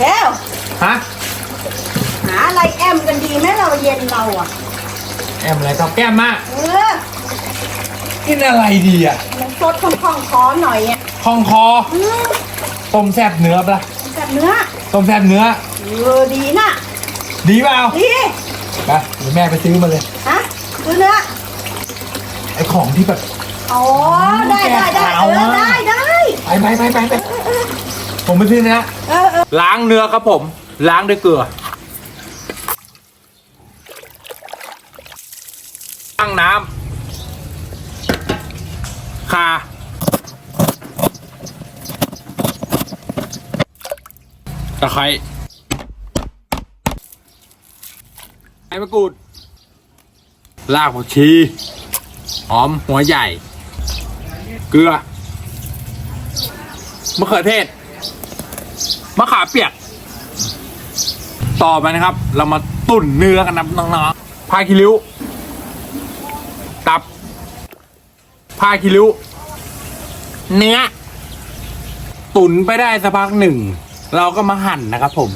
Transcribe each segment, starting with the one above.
แล้วฮะหาอะไรแอมกันดีไหมเราเย็นเราอะ แอมอะไรกับแก้มมาเออกินอะไรดีอะมันสดคล่องๆคอหน่อยอะคองคออืมต้มแซ่บเนื้อปะล่ะแบบเนื้อต้มแซ่บเนื้อ เออดีนะดีเปล่าดีไปเดี๋ยวแม่ไปซื้อมาเลย ฮะคือเนื้อไอ้ของที่แบบ อ๋อได้ได้ได้แกะเอขาวออะได้ได้ไปไปไปไปไปผมไปซื้อนะ เออเออ ล้างเนื้อครับผม ล้างด้วยเกลือตั้งน้ำคาตะไคร้ไอ้มะกรูดรากผักชีหอมหัวใหญ่ เกลือมะเขือเทศ มะขามเปียก ต่อไปนะครับ เรามาตุ๋นเนื้อกันนะน้องๆผ้าคิริ้ว ตับผ้าคิริ้ว เนื้อ ตุ๋นไปได้สักพักหนึ่ง เราก็มาหั่นนะครับผม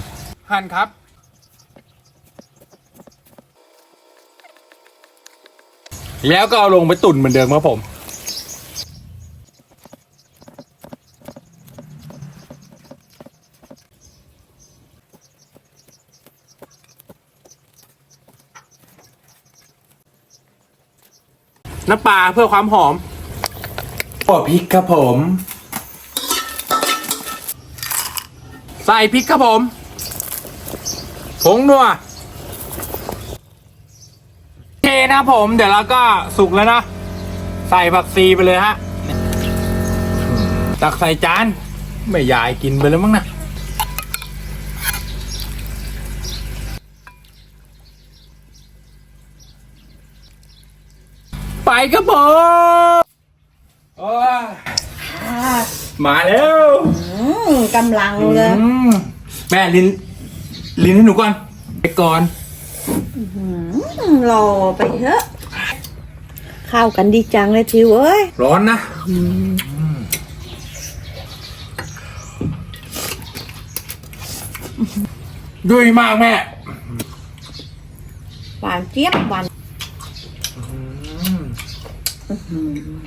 หั่นครับแล้วก็เอาลงไปตุ๋นเหมือนเดิมครับผม น้ำปลาเพื่อความหอมโอ้พริกครับผม ใส่พริกครับผมผงนัวโอเคนะครับผมเดี๋ยวเราก็สุกแล้วนะ ใส่ผักซีไปเลยฮะตักใส่จาน ไม่ยายกินไปแล้วมั้งนะ ไปครับผมโอ้ยมาแล้วอืมกำลังเลยอืมแม่ลิ้น ลิ้นให้หนูก่อน ไปก่อนอืมรอไปเถอะ เข้ากันดีจังเลยทิวเอ้ย ร้อนนะด้วยมากแม่ หวานเจี๊ยบหวาน 嗯